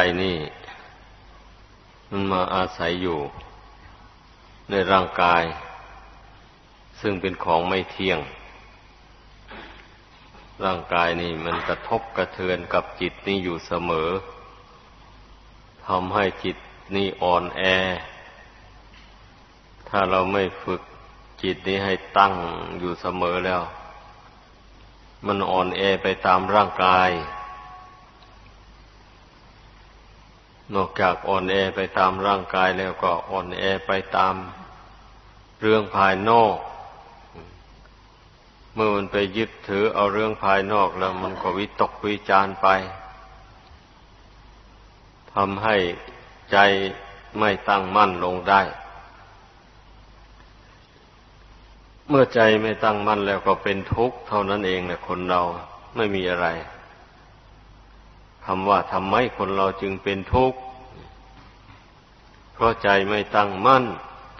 ใจนี่ มันมาอาศัยอยู่ ในร่างกาย ซึ่งเป็นของไม่เที่ยง ร่างกายนี่มันกระทบกระเทือนกับจิตนี่อยู่เสมอทำให้จิตนี่อ่อนแอ ถ้าเราไม่ฝึกจิตนี้ให้ตั้งอยู่เสมอแล้ว มันอ่อนแอไปตามร่างกาย นอกจากอ่อนแอไปตามร่างกายแล้วก็อ่อนแอไปตามเรื่องภายนอก เมื่อมันไปยึดถือเอาเรื่องภายนอกแล้ว มันก็วิตกวิจารไปทำให้ใจไม่ตั้งมั่นลงได้ เมื่อใจไม่ตั้งมั่นแล้วก็เป็นทุกข์เท่านั้นเองแหละคนเราไม่มีอะไร คำว่าทำไมคนเราจึงเป็นทุกข์เพราะใจไม่ตั้งมั่น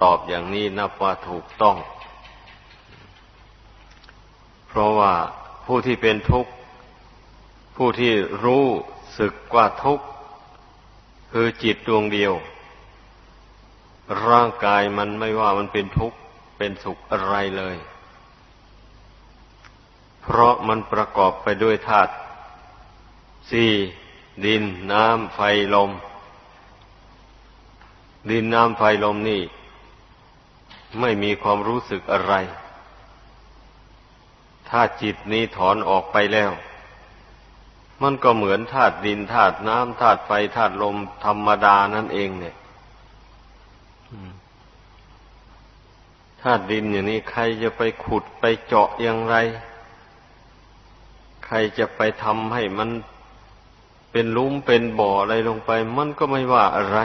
ตอบอย่างนี้นับว่าถูกต้อง เพราะว่าผู้ที่เป็นทุกข์ ผู้ที่รู้สึกว่าทุกข์ คือจิตดวงเดียว ร่างกายมันไม่ว่ามันเป็นทุกข์ เป็นสุขอะไรเลย เพราะมันประกอบไปด้วยธาตุ สี่ดินน้ำไฟลม ดินน้ำไฟลมนี่ ไม่มีความรู้สึกอะไร ถ้าจิตนี้ถอนออกไปแล้ว มันก็เหมือนธาตุดินธาตุน้ำธาตุไฟธาตุลมธรรมดานั่นเองเนี่ยธาตุดินอย่างนี้ใครจะไปขุดไปเจาะอย่างไร ใครจะไปทำให้มัน เป็นลุ่มเป็นบ่ออะไรลงไป มันก็ไม่ว่าอะไร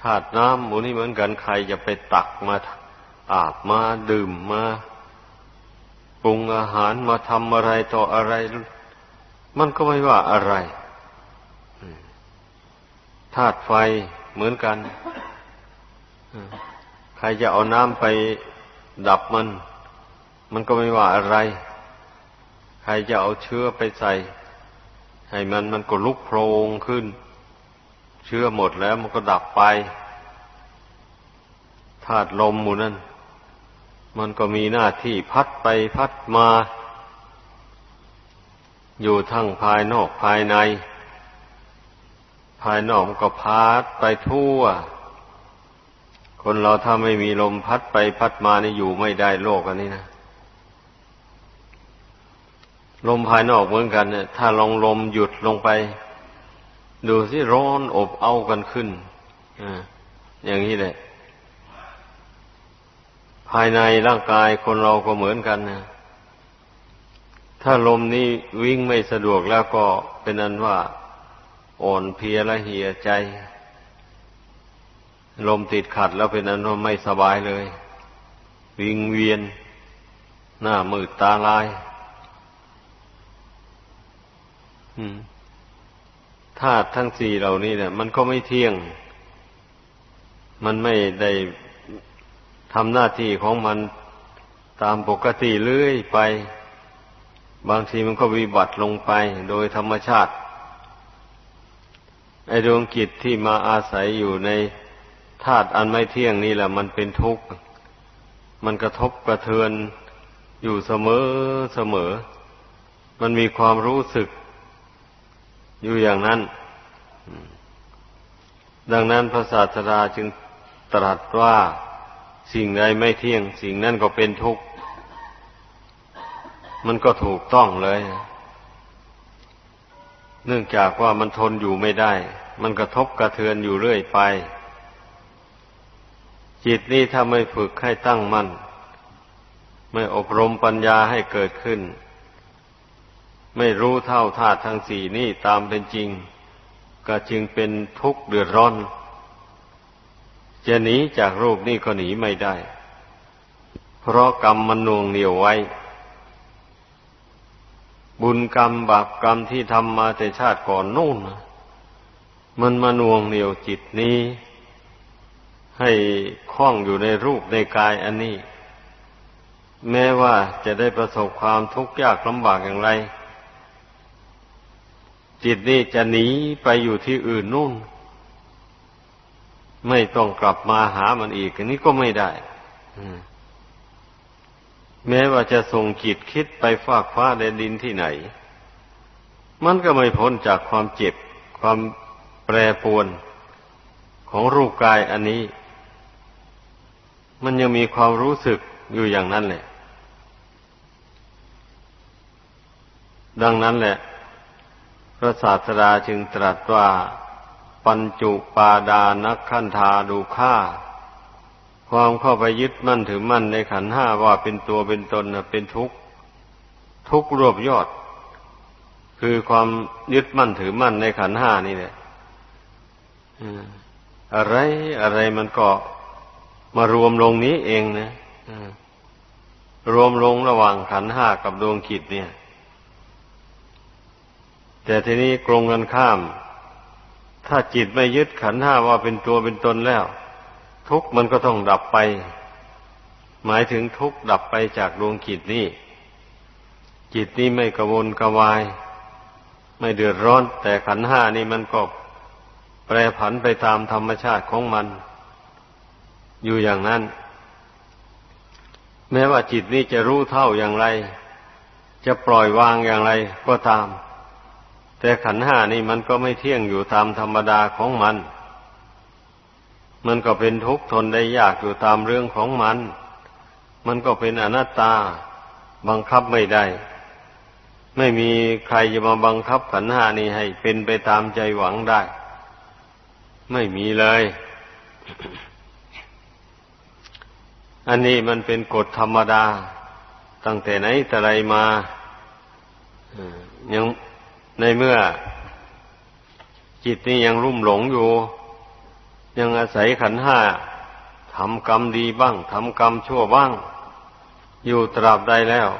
ธาตุน้ำหมูนี่เหมือนกันใครจะไปตักมาอาบมาดื่มมาปรุงอาหารมาทำอะไรต่ออะไร มันก็ไม่ว่าอะไรธาตุไฟเหมือนกันใครจะเอาน้ำไปดับมัน มันก็ไม่ว่าอะไร ใครจะเอาเชื้อไปใส่ ให้มันมันก็ลุกโพรงขึ้น เชื้อหมดแล้วมันก็ดับไปธาตุลมหมูนั่นมันก็มีหน้าที่พัดไปพัดมา อยู่ทั้งภายนอกภายใน ภายนอกมันก็พัดไปทั่ว คนเราถ้าไม่มีลมพัดไปพัดมานี่อยู่ไม่ได้โลกอันนี้นะ ลมภายนอกเหมือนกันเนี่ย ถ้าลองลมหยุดลงไป ดูสิร้อนอบเอากันขึ้นออย่างนี้แหละ ภายในร่างกายคนเราก็เหมือนกันนะถ้าลมนี้วิ่งไม่สะดวกแล้วก็เป็นนั้นว่า อ่อนเพลียและเหี่ยใจ ลมติดขัดแล้วเป็นนั้นว่าไม่สบายเลย วิงเวียน หน้ามืดตาลาย ธาตุทั้งสี่เหล่านี้เนี่ย มันก็ไม่เที่ยง มันไม่ได้ทำหน้าที่ของมันตามปกติเรื่อยไป บางทีมันก็วิบัติลงไปโดยธรรมชาติ ไอดวงกิจที่มาอาศัยอยู่ในธาตุอันไม่เที่ยงนี่แหละ มันเป็นทุกข์ มันกระทบกระเทือนอยู่เสมอเสมอ มันมีความรู้สึก อยู่อย่างนั้น ดังนั้นพระศาสดาจึงตรัสว่าสิ่งใดไม่เที่ยง สิ่งนั้นก็เป็นทุกข์ มันก็ถูกต้องเลย เนื่องจากว่ามันทนอยู่ไม่ได้ มันกระทบกระเทือนอยู่เรื่อยไป จิตนี้ถ้าไม่ฝึกให้ตั้งมัน่น ไม่อบรมปัญญาให้เกิดขึ้น ไม่รู้เท่าธาตุทั้งสี่นี่ตามเป็นจริง ก็จึงเป็นทุกข์เดือดร้อน จะหนีจากรูปนี่ก็หนีไม่ได้ เพราะกรรมมันนวงเหนียวไว้ บุญกรรมบาปกรรมที่ทำมาแต่ชาติก่อนนู่น มันมานวงเหนียวจิตนี้ ให้คล้องอยู่ในรูปในกายอันนี้ แม้ว่าจะได้ประสบความทุกข์ยากลำบากอย่างไร จิตนี่จะหนีไปอยู่ที่อื่นนู่น ไม่ต้องกลับมาหามันอีก อันนี้ก็ไม่ได้แม้ว่าจะส่งจิตคิดไปฟากฟ้าแดนดินที่ไหน มันก็ไม่พ้นจากความเจ็บ ความแปรปวนของรูปกายอันนี้ มันยังมีความรู้สึกอยู่อย่างนั้นแหละ ดังนั้นแหละ พระศาสดาจึงตรัสว่า ปัญจุปาดานักขันธาดูค่าความเข้าไปยึดมั่นถือมั่นในขันห้าว่าเป็นตัวเป็นตนเป็นทุกข์ทุกข์รวบยอด คือความยึดมั่นถือมั่นในขันห้านี่แหละอะไรอะไรมันก็มารวมลงนี้เองนะรวมลงระหว่างขันห้ากับดวงจิตเนี่ย แต่ทีนี้กรงกันข้าม ถ้าจิตไม่ยึดขันห้าว่าเป็นตัวเป็นตนแล้ว ทุกมันก็ต้องดับไป หมายถึงทุกดับไปจากดวงจิตนี้ จิตนี้ไม่กระวนกระวาย ไม่เดือดร้อน แต่ขันห้านี่มันก็แปรผันไปตามธรรมชาติของมัน อยู่อย่างนั้น แม้ว่าจิตนี้จะรู้เท่าอย่างไร จะปล่อยวางอย่างไรก็ตาม แต่ขันห้านี่มันก็ไม่เที่ยงอยู่ตามธรรมดาของมัน มันก็เป็นทุกข์ทนได้ยากอยู่ตามเรื่องของมัน มันก็เป็นอนัตตาบังคับไม่ได้ ไม่มีใครจะมาบังคับขันห้านี้ให้เป็นไปตามใจหวังได้ ไม่มีเลย อันนี้มันเป็นกฎธรรมดา ตั้งแต่ไหนแต่ไรมายัง ในเมื่อจิตนี่ยังรุ่มหลงอยู่ ยังอาศัยขันห้าทำกรรมดีบ้างทำกรรมชั่วบ้าง อยู่ตราบใดแล้ว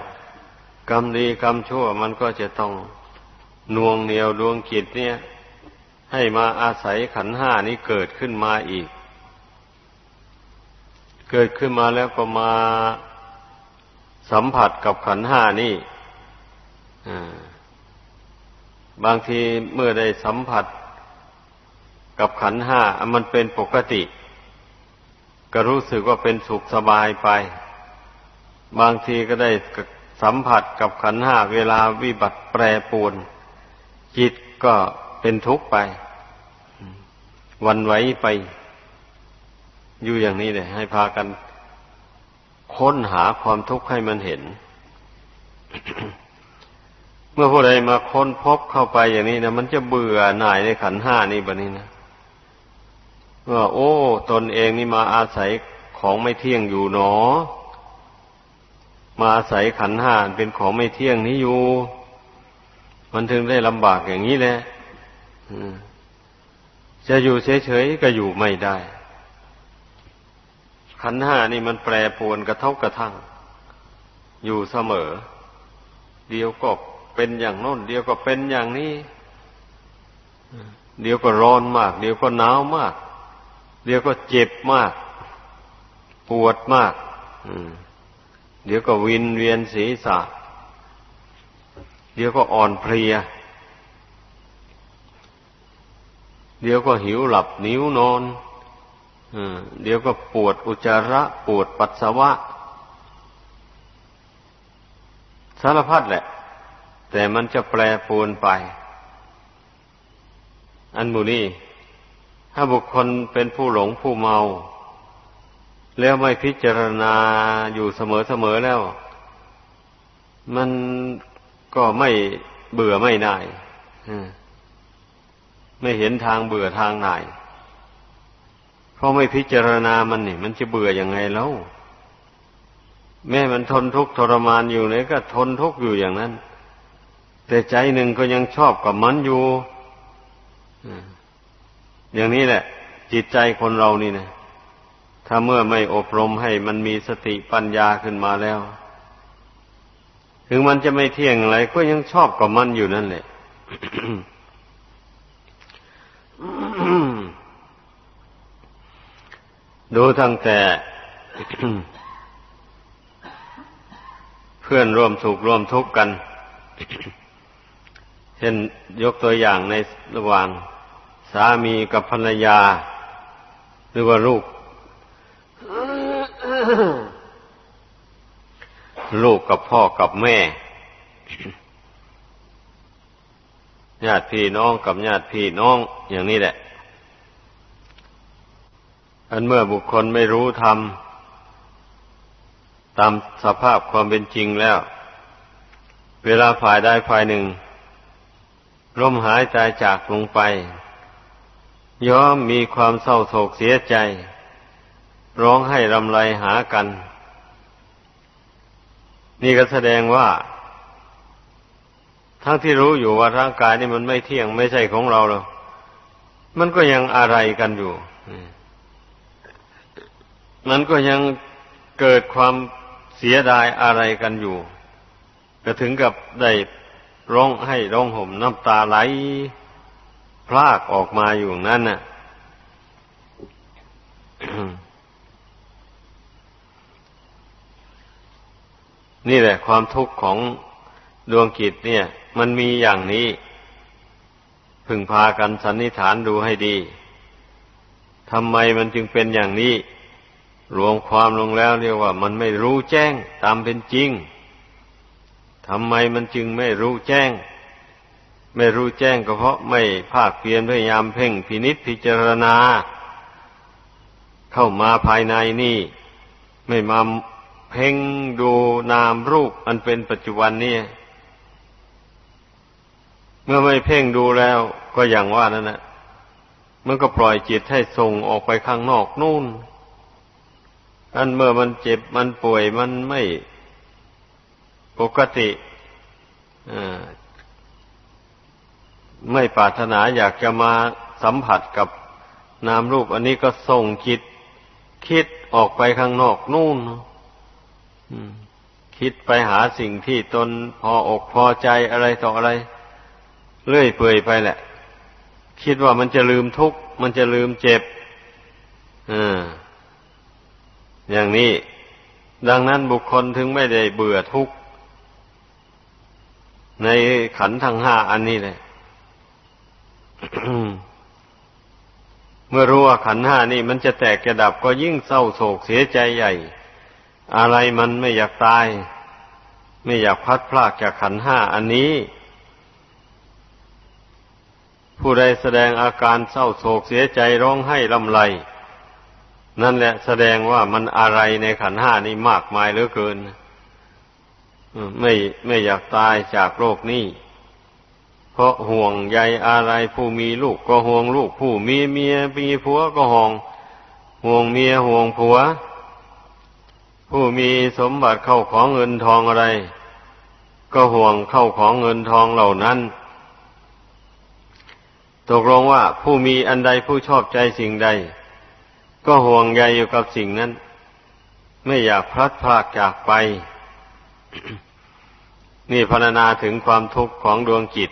กรรมดีกรรมชั่วมันก็จะต้องน่วงเหนียวดวงจิตเนี่ย ให้มาอาศัยขันห้านี้เกิดขึ้นมาอีก เกิดขึ้นมาแล้วก็มาสัมผัสกับขันห้านี่อ่า บางทีเมื่อได้สัมผัสกับขันห้ามันเป็นปกติ ก็รู้สึกว่าเป็นสุขสบายไป บางทีก็ได้สัมผัสกับขันห้าเวลาวิบัติแปรปวน จิตก็เป็นทุกข์ไปวันไหวไป อยู่อย่างนี้เลยให้พากันค้นหาความทุกข์ให้มันเห็น เมื่อผู้ใดมาค้นพบเข้าไปอย่างนี้นะมันจะเบื่อหน่ายในขันห้านี่แบบนี้นะว่าโอ้ ตนเองนี่มาอาศัยของไม่เที่ยงอยู่หนอ มาอาศัยขันห้าเป็นของไม่เที่ยงนี้อยู่ มันถึงได้ลำบากอย่างนี้แหละจะอยู่เฉยๆก็อยู่ไม่ได้ ขันห้านี่มันแปรปรวนกระทบกระทั่ง อยู่เสมอ เดียวก็ เป็นอย่างโน้น เดียวก็เป็นอย่างนี้ เดียวก็ร้อนมาก เดียวก็หนาวมาก เดียวก็เจ็บมาก ปวดมากเดี๋ยวก็วินเวียนศีรษะ เดี๋ยวก็อ่อนเพลีย เดี๋ยวก็หิวหลับนิ้วนอนเดี๋ยวก็ปวดอุจจาระ ปวดปัสสาวะ สารพัดแหละ แต่มันจะแปรปรวนไป อันมูนี้ถ้าบุคคลเป็นผู้หลงผู้เมา แล้วไม่พิจารณาอยู่เสมอๆแล้ว มันก็ไม่เบื่อไม่ได้ไม่เห็นทางเบื่อทางหน่ายเพราะไม่พิจารณามันนี่ มันจะเบื่ออยังไงแล้วแม่มันทนทุกข์ทรมานอยู่เลยก็ทนทุกข์อยู่อย่างนั้น แต่ใจหนึ่งก็ยังชอบกับมันอยู่อย่างนี้แหละ จิตใจคนเรานี่นะถ้าเมื่อไม่อบรมให้มันมีสติปัญญาขึ้นมาแล้ว ถึงมันจะไม่เที่ยงอะไรก็ยังชอบกับมันอยู่นั่นแหละดูตั้งแต่เพื่อนร่วมสุขร่วมทุกข์กัน เช่นยกตัวอย่างในระหว่างสามีกับภรรยา หรือว่าลูก ลูกกับพ่อกับแม่ญาติพี่น้องกับญาติพี่น้องอย่างนี้แหละ อันเมื่อบุคคลไม่รู้ธรรมตามสภาพความเป็นจริงแล้ว เวลาฝ่ายใดฝ่ายหนึ่ง ร่มหายใจจากลงไป ย่อมมีความเศร้าโศกเสียใจ ร้องให้รำไรหากัน นี่ก็แสดงว่า ทั้งที่รู้อยู่ว่าร่างกายนี่มันไม่เที่ยงไม่ใช่ของเราหรอกมันก็ยังอะไรกันอยู่มันก็ยังเกิดความเสียดายอะไรกันอยู่ ก็ถึงกับได้ ร้องให้ร้องห่มน้ำตาไหล พลากออกมาอยู่นั่นน่ะนี่แหละ ความทุกข์ของดวงกิจเนี่ย มันมีอย่างนี้ พึงพากันสันนิษฐานดูให้ดีทำไมมันจึงเป็นอย่างนี้ รวมความลงแล้วเรียกว่า มันไม่รู้แจ้งตามเป็นจริง ทำไมมันจึงไม่รู้แจ้ง ไม่รู้แจ้งก็เพราะไม่ภาคเพียรพยายามเพ่งพินิษพิจารณา เข้ามาภายในนี่ ไม่มาเพ่งดูนามรูปอันเป็นปัจจุบันนี่เมื่อไม่เพ่งดูแล้วก็อย่างว่านั่นแหละมันก็ปล่อยจิตให้ส่งออกไปข้างนอกนู่นอันเมื่อมันเจ็บมันป่วยมันไม่ ปกติไม่ปรารถนาอยากจะมาสัมผัสกับนามรูป อันนี้ก็ส่งจิต คิดออกไปข้างนอกนู่นคิดไปหาสิ่งที่ตนพออกพอใจอะไรต่ออะไรเลื่อยเปื่อยไปแหละ คิดว่ามันจะลืมทุกข์มันจะลืมเจ็บอย่างนี้ ดังนั้นบุคคลถึงไม่ได้เบื่อทุกข์ ในขันทั้งห้าอันนี้เลยเมื่อรู้ว่าขันห้านี่มันจะแตกจะดับก็ยิ่งเศร้าโศกเสียใจใหญ่ อะไรมันไม่อยากตาย ไม่อยากพัดพลากจากขันห้าอันนี้ ผู้ใดแสดงอาการเศร้าโศกเสียใจร้องไห้ลำไร นั่นแหละแสดงว่ามันอะไรในขันห้านี้มากมายเหลือเกิน ไม่ไม่อยากตายจากโลกนี้ เพราะห่วงใยอะไรผู้มีลูกก็ห่วงลูก ผู้มีเมียมีผัวก็ห่วง ห่วงเมียห่วงผัว ผู้มีสมบัติเข้าของเงินทองอะไร ก็ห่วงเข้าของเงินทองเหล่านั้น ตกลงว่าผู้มีอันใดผู้ชอบใจสิ่งใด ก็ห่วงใยอยู่กับสิ่งนั้น ไม่อยากพลัดพรากจากไป นี่พรรณนาถึงความทุกข์ของดวงจิต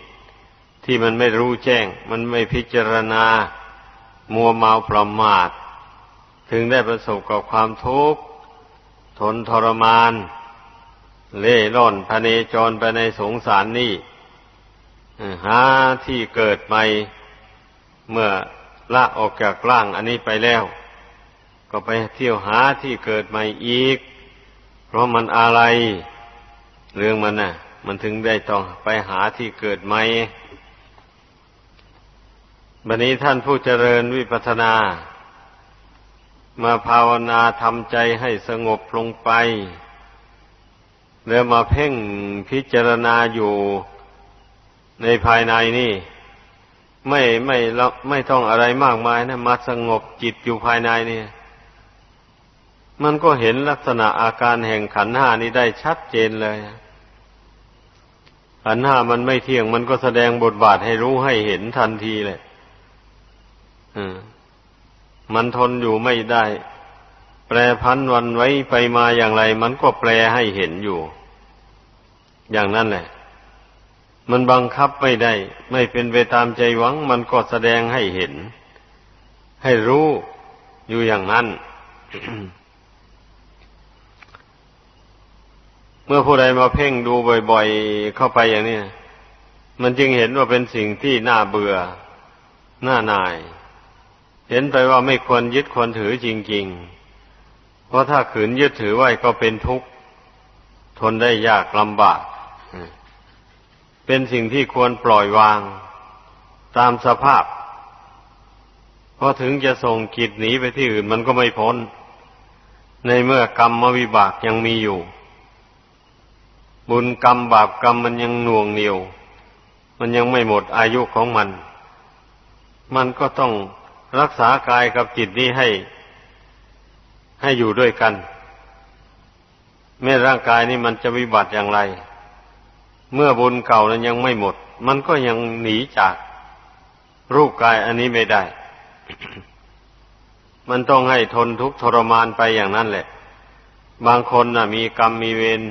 ที่มันไม่รู้แจ้ง มันไม่พิจารณา มัวเมาประมาท ถึงได้ประสบกับความทุกข์ ทนทรมาน เล่ร่อนพเนจรไปในสงสารนี่หาที่เกิดใหม่ เมื่อละออกจากร่างอันนี้ไปแล้ว ก็ไปเที่ยวหาที่เกิดใหม่อีก เพราะมันอะไร เรื่องมันน่ะ มันถึงได้ต้องไปหาที่เกิดไหม่บันนี้ท่านผู้เจริญวิปัสนา มาภาวนาทำใจให้สงบลงไป แล้วมาเพ่งพิจารณาอยู่ในภายในนี่ ไม่ไม่ไม่ต้องอะไรมากมายนะ มาสงบจิตอยู่ภายในนี่มันก็เห็นลักษณะอาการแห่งขันห้านี้ได้ชัดเจนเลย ขันห้ามันไม่เที่ยง มันก็แสดงบทบาทให้รู้ให้เห็นทันทีเลยมันทนอยู่ไม่ได้ แปรพันวันไว้ไปมาอย่างไร มันก็แปลให้เห็นอยู่ อย่างนั้นแหละ มันบังคับไม่ได้ ไม่เป็นไปตามใจหวัง มันก็แสดงให้เห็น ให้รู้อยู่อย่างนั้น เมื่อผู้ใดมาเพ่งดูบ่อยๆ เข้าไปอย่างนี้มันจึงเห็นว่าเป็นสิ่งที่น่าเบื่อ น่าหน่าย เห็นไปว่าไม่ควรยึดควรถือจริง ๆ เพราะถ้าขืนยึดถือไว้ก็เป็นทุกข์ ทนได้ยากลำบาก เป็นสิ่งที่ควรปล่อยวาง ตามสภาพ เพราะถึงจะส่งกิจหนีไปที่อื่นมันก็ไม่พ้น ในเมื่อกรรมวิบากยังมีอยู่ บุญกรรมบาปกรรมมันยังหน่วงเหนียว มันยังไม่หมดอายุของมัน มันก็ต้องรักษากายกับจิตนี้ให้ ให้อยู่ด้วยกันแม้ร่างกายนี้มันจะวิบัติอย่างไร เมื่อบุญเก่านั้นยังไม่หมด มันก็ยังหนีจากรูปกายอันนี้ไม่ได้ มันต้องให้ทนทุกข์ทรมานไปอย่างนั้นแหละ บางคนน่ะ มีกรรมมีเวร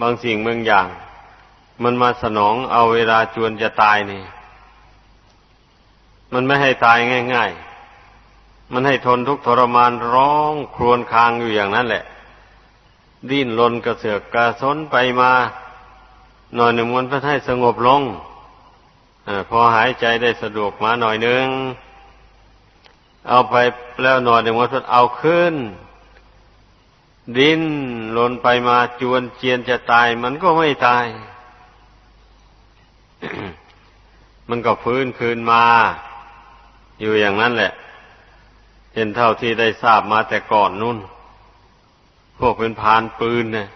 บางสิ่งบางอย่าง มันมาสนองเอาเวลาจวนจะตายนี่ มันไม่ให้ตายง่าย ๆ มันให้ทนทุกทรมานร้องครวญครางอยู่อย่างนั้นแหละ ดิ้นรนกระเสือกกระสนไปมาหน่อยหนึ่งมันก็ให้สงบลงอพอหายใจได้สะดวกมาหน่อยนึง เอาไปแล้วหน่อยหนึ่งมันก็เอาขึ้น ดิ้นรนไปมาจวนเจียนจะตาย มันก็ไม่ตาย มันก็ฟื้นคืนมา อยู่อย่างนั้นแหละ เห็นเท่าที่ได้ทราบมาแต่ก่อนนู่น พวกเป็นพานปืนเนี่ย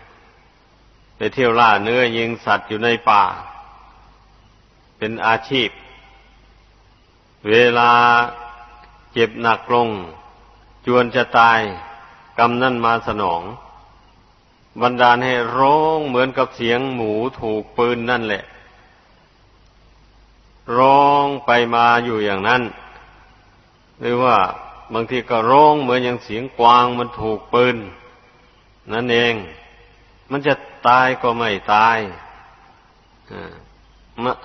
ไปเที่ยวล่าเนื้อยิงสัตว์อยู่ในป่า เป็นอาชีพ เวลาเจ็บหนักลง จวนจะตาย กำนั่นมาสนอง บันดาลให้ร้องเหมือนกับเสียงหมูถูกปืนนั่นแหละ ร้องไปมาอยู่อย่างนั้น หรือว่าบางทีก็ร้องเหมือนอย่างเสียงกวางมันถูกปืน นั่นเอง มันจะตายก็ไม่ตาย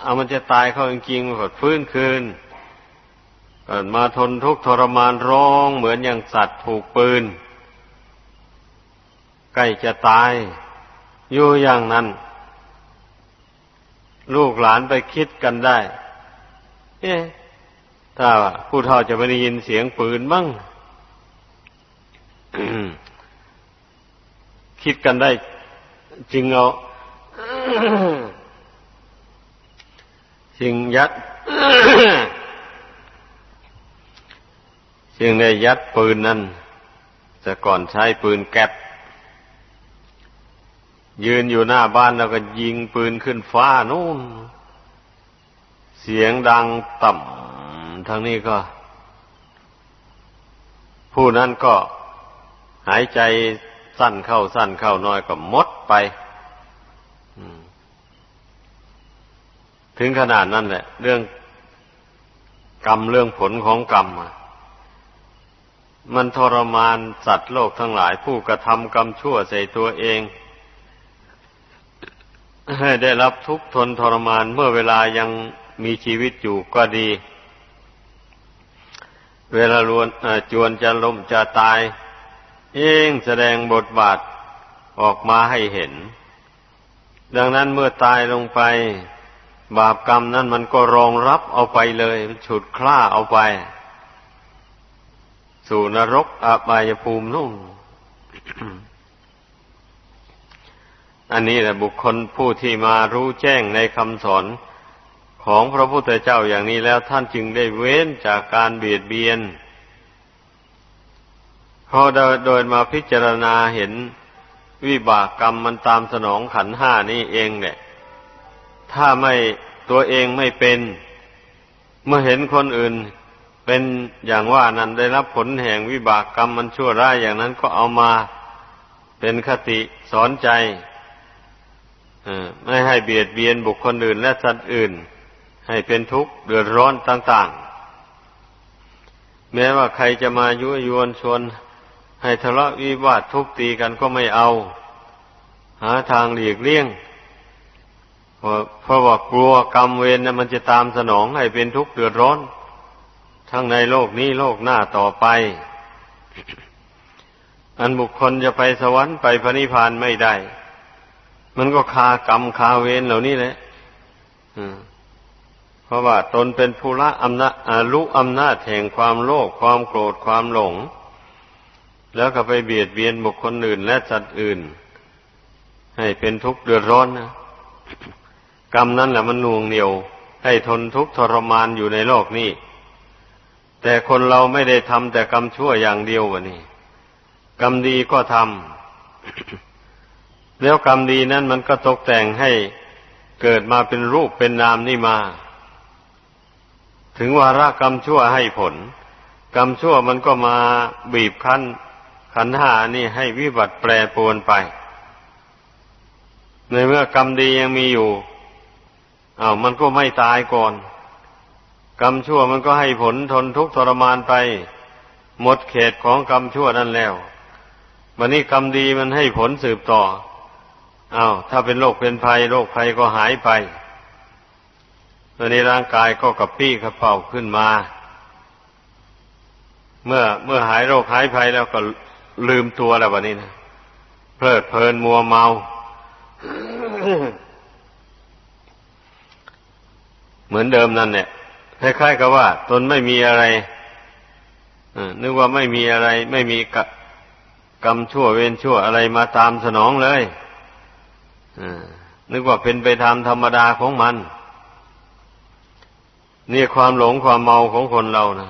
เอามันจะตายเขาจริงๆมันก็ฟื้นคืนเกิดมาทนทุกข์ทรมานร้องเหมือนอย่างสัตว์ถูกปืน ใกล้จะตาย อยู่อย่างนั้น ลูกหลานไปคิดกันได้ เอ๊ะถ้าผู้เฒ่าจะไม่ได้ยินเสียงปืนบ้างคิดกันได้จริงเอาจริงยัดจึงได้ยัดปืนนั้นแต่ก่อนใช้ปืนแก๊ป ยืนอยู่หน้าบ้านแล้วก็ยิงปืนขึ้นฟ้านู่น เสียงดังต่ำทางนี้ก็ ผู้นั้นก็หายใจสั้นเข้าสั้นเข้าน้อยก็มดไปถึงขนาดนั้นแหละ เรื่องกรรมเรื่องผลของกรรมมันทรมานสัตว์โลกทั้งหลาย ผู้กระทำกรรมชั่วใส่ตัวเอง ให้ได้รับทุกข์ทนทรมานเมื่อเวลายังมีชีวิตอยู่ก็ดี เวลาลวนจวนจะล้มจะตาย เองแสดงบทบาทออกมาให้เห็น ดังนั้นเมื่อตายลงไป บาปกรรมนั้นมันก็รองรับเอาไปเลยฉุดคล้าเอาไป สู่นรกอบายภูมินู่น อันนี้แหละบุคคลผู้ที่มารู้แจ้งในคำสอนของพระพุทธเจ้าอย่างนี้แล้วท่านจึงได้เว้นจากการเบียดเบียนพอโดยมาพิจารณาเห็นวิบากกรรมมันตามสนองขันห้านี่เองเนี่ย ถ้าไม่ตัวเองไม่เป็น เมื่อเห็นคนอื่นเป็นอย่างว่านั้นได้รับผลแห่งวิบากกรรมมันชั่วร้ายอย่างนั้นก็เอามาเป็นคติสอนใจ ไม่ให้เบียดเบียนบุคคลอื่น และสัตว์อื่น ให้เป็นทุกข์เดือดร้อนต่างๆ แม้ว่าใครจะมายุยวนชวน ให้ทะเลาะวิวาททุบตีกันก็ไม่เอา หาทางหลีกเลี่ยงเพราะว่ากลัวกรรมเวรนะมันจะตามสนองให้เป็นทุกข์เดือดร้อน ทั้งในโลกนี้โลกหน้าต่อไป อันบุคคลจะไปสวรรค์ไปพระนิพพานไม่ได้ มันก็คากรรมคาเวรเหล่านี้แหละเพราะว่าตนเป็นผู้ละอำนาจอารู้อำนาจแห่งความโลภความโกรธความหลง แล้วก็ไปเบียดเบียนบุคคลอื่นและสัตว์อื่น ให้เป็นทุกข์เดือดร้อนนะกรรมนั้นแหละมันน่วงเหนียว ให้ทนทุกข์ทรมานอยู่ในโลกนี้ แต่คนเราไม่ได้ทำแต่กรรมชั่วอย่างเดียววะนี่ กรรมดีก็ทำ แล้วกรรมดีนั้นมันก็ตกแต่งให้เกิดมาเป็นรูปเป็นนามนี่มา ถึงวาระกรรมชั่วให้ผล กรรมชั่วมันก็มาบีบคั้นขันหานี่ให้วิบัติแปรปรวนไป ในเมื่อกรรมดียังมีอยู่อา้าวมันก็ไม่ตายก่อน กรรมชั่วมันก็ให้ผลทนทุกข์ทรมานไป หมดเขตของกรรมชั่วนั่นแล้ววันนี้กรรมดีมันให้ผลสืบต่อ อา้าวถ้าเป็นโรคเป็นภัยโรคภัยก็หายไปตอนนี้ร่างกายก็กระปี้กระเป๋าขึ้นมา เมื่อเมื่อหายโรคหายภัยแล้วก็ลืมตัวแล้ววันนี้นะเพลิดเพลินมัวเมา เหมือนเดิมนั่นเนี่ยคล้ายๆกับว่า ตนไม่มีอะไรนึกว่าไม่มีอะไร ไม่มีกรรมชั่วเวรชั่วอะไรมาตามสนองเลย นึกว่าเป็นไปตามธรรมดาของมัน นี่ความหลงความเมาของคนเรานะ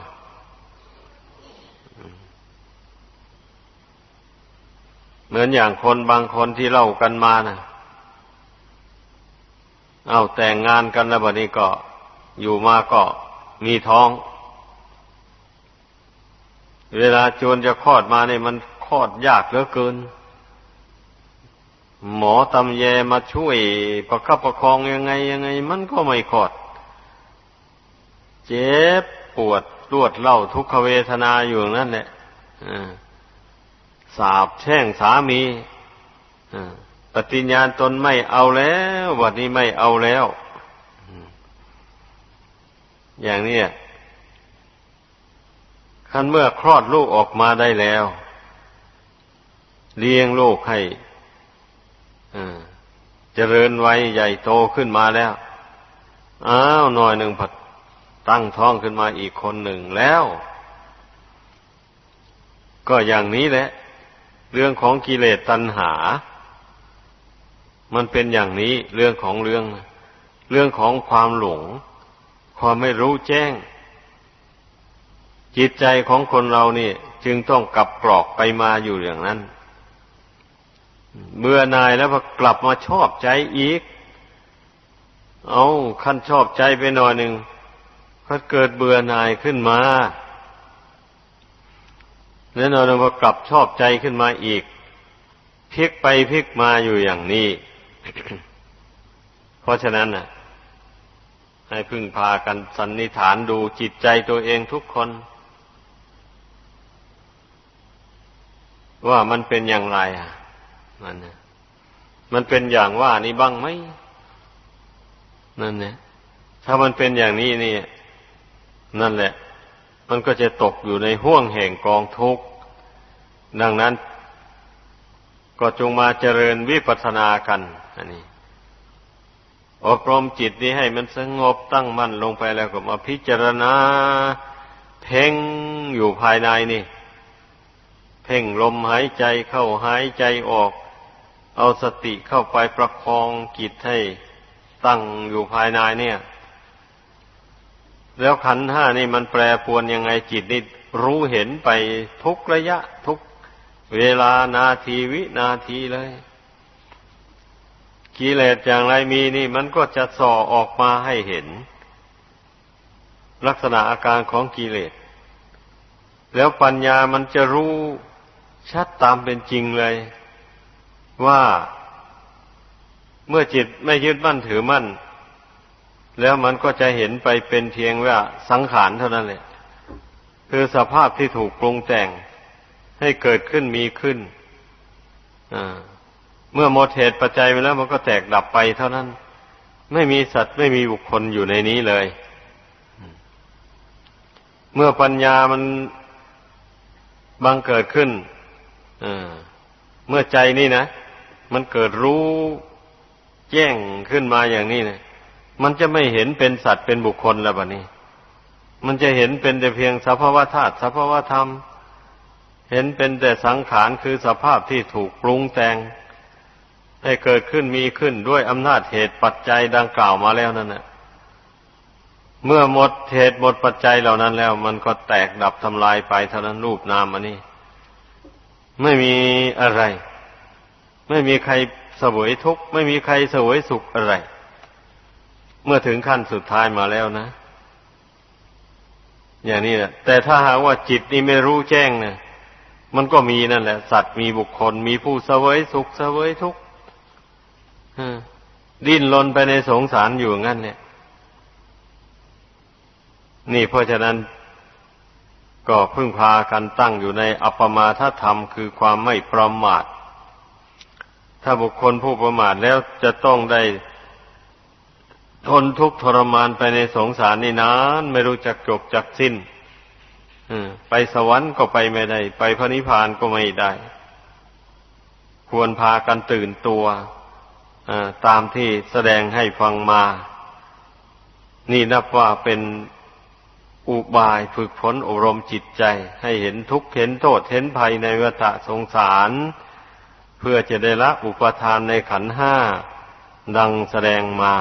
เหมือนอย่างคนบางคนที่เล่ากันมานะเอาแต่งงานกันแล้วบัดนี้ก็ อยู่มาก็มีท้อง เวลาจวนจะคลอดมาเนี่ยมันคลอดยากเหลือเกิน หมอตำแยมาช่วยประคับประคองยังไงยังไง มันก็ไม่คลอด เจ็บปวดรวดเล่าทุกขเวทนาอยู่นั่นแหละสาบแช่งสามีปฏิญญาณตนไม่เอาแล้ววันนี้ไม่เอาแล้ว อย่างนี้คันเมื่อคลอดลูกออกมาได้แล้ว เลี้ยงลูกให้ เจริญไว้ใหญ่โตขึ้นมาแล้ว อ้าวหน่อยหนึ่งผัดตั้งท้องขึ้นมาอีกคนหนึ่งแล้ว ก็อย่างนี้แหละ เรื่องของกิเลสตัณหา มันเป็นอย่างนี้เรื่องของเรื่อง เรื่องของความหลง ความไม่รู้แจ้ง จิตใจของคนเรานี่ จึงต้องกลับกรอกไปมาอยู่อย่างนั้น เบื่อนายแล้วพอกลับมาชอบใจอีก เอาขั้นชอบใจไปหน่อยหนึ่งก็เกิดเบื่อนายขึ้นมาแล้วนอนพอกลับชอบใจขึ้นมาอีกพลิกไปพลิกมาอยู่อย่างนี้ เพราะฉะนั้นน่ะ ให้พึ่งพากันสันนิฐานดูจิตใจตัวเองทุกคน ว่ามันเป็นอย่างไรอะ มันนมันเป็นอย่างว่านี่บ้างไหมนั่นเนี่ยถ้ามันเป็นอย่างนี้นี่ นั่นแหละ มันก็จะตกอยู่ในห่วงแห่งกองทุกข์ดังนั้น ก็จงมาเจริญวิปัสสนากันอันนี้อบรมจิตนี้ให้มันสงบตั้งมั่นลงไปแล้วก็มาพิจารณา เพ่งอยู่ภายในนี่ เพ่งลมหายใจเข้าหายใจออก เอาสติเข้าไปประคองจิตให้ตั้งอยู่ภายในเนี่ย แล้วขันห้านี่มันแปรปวนยังไงจิตนี่รู้เห็นไปทุกระยะทุกเวลานาทีวินาทีเลยกิเลสอย่างไรมีนี่ มันก็จะส่อออกมาให้เห็น ลักษณะอาการของกิเลส แล้วปัญญามันจะรู้ชัดตามเป็นจริงเลย ว่าเมื่อจิตไม่ยึดมั่นถือมั่น แล้วมันก็จะเห็นไปเป็นเพียงว่าสังขารเท่านั้นแหละคือสภาพที่ถูกปรุงแต่งให้เกิดขึ้นมีขึ้นเมื่อหมดเหตุปัจจัยไปแล้วมันก็แตกดับไปเท่านั้น ไม่มีสัตว์ไม่มีบุคคลอยู่ในนี้เลย เมื่อปัญญามันบังเกิดขึ้นเมื่อใจนี่นะ มันเกิดรู้แจ้งขึ้นมาอย่างนี้เนะมันจะไม่เห็นเป็นสัตว์เป็นบุคคลแล้วบะนี้ มันจะเห็นเป็นแต่เพียงสภาวธาตุสภาวธรรม เห็นเป็นแต่สังขารคือสภาพที่ถูกปรุงแต่งให้เกิดขึ้นมีขึ้นด้วยอำนาจเหตุปัจจัยดังกล่าวมาแล้วนั่นแหละเมื่อหมดเหตุหมดปัจจัยเหล่านั้นแล้ว มันก็แตกดับทำลายไปเท่านั้นรูปนามอันนี้ ไม่มีอะไร ไม่มีใครเสวยทุกข์ไม่มีใครเสวยสุขอะไร เมื่อถึงขั้นสุดท้ายมาแล้วนะ อย่างนี้แหละแต่ถ้าหากว่าจิตนี่ไม่รู้แจ้งเนี่ยมันก็มีนั่นแหละ สัตว์มีบุคคล มีผู้เสวยสุขเสวยทุกข์ดิ้นรนไปในสงสารอยู่งั้น เนี่ย นี่เพราะฉะนั้น ก็พึ่งพากันตั้งอยู่ในอัปปมาทธรรมคือความไม่ประมาท ถ้าบุคคลผู้ประมาทแล้วจะต้องได้ทนทุกข์ทรมานไปในสงสารนี่นาน ไม่รู้จักจบจักสิ้นไปสวรรค์ก็ไปไม่ได้ ไปพระนิพพานก็ไม่ได้ ควรพากันตื่นตัวตามที่แสดงให้ฟังมา นี่นับว่าเป็นอุบายฝึกฝนอบรมจิตใจ ให้เห็นทุกข์เห็นโทษเห็นภัยในวัฏสงสาร เพื่อจะได้ละอุปทานในขันห้าดังแสดงมา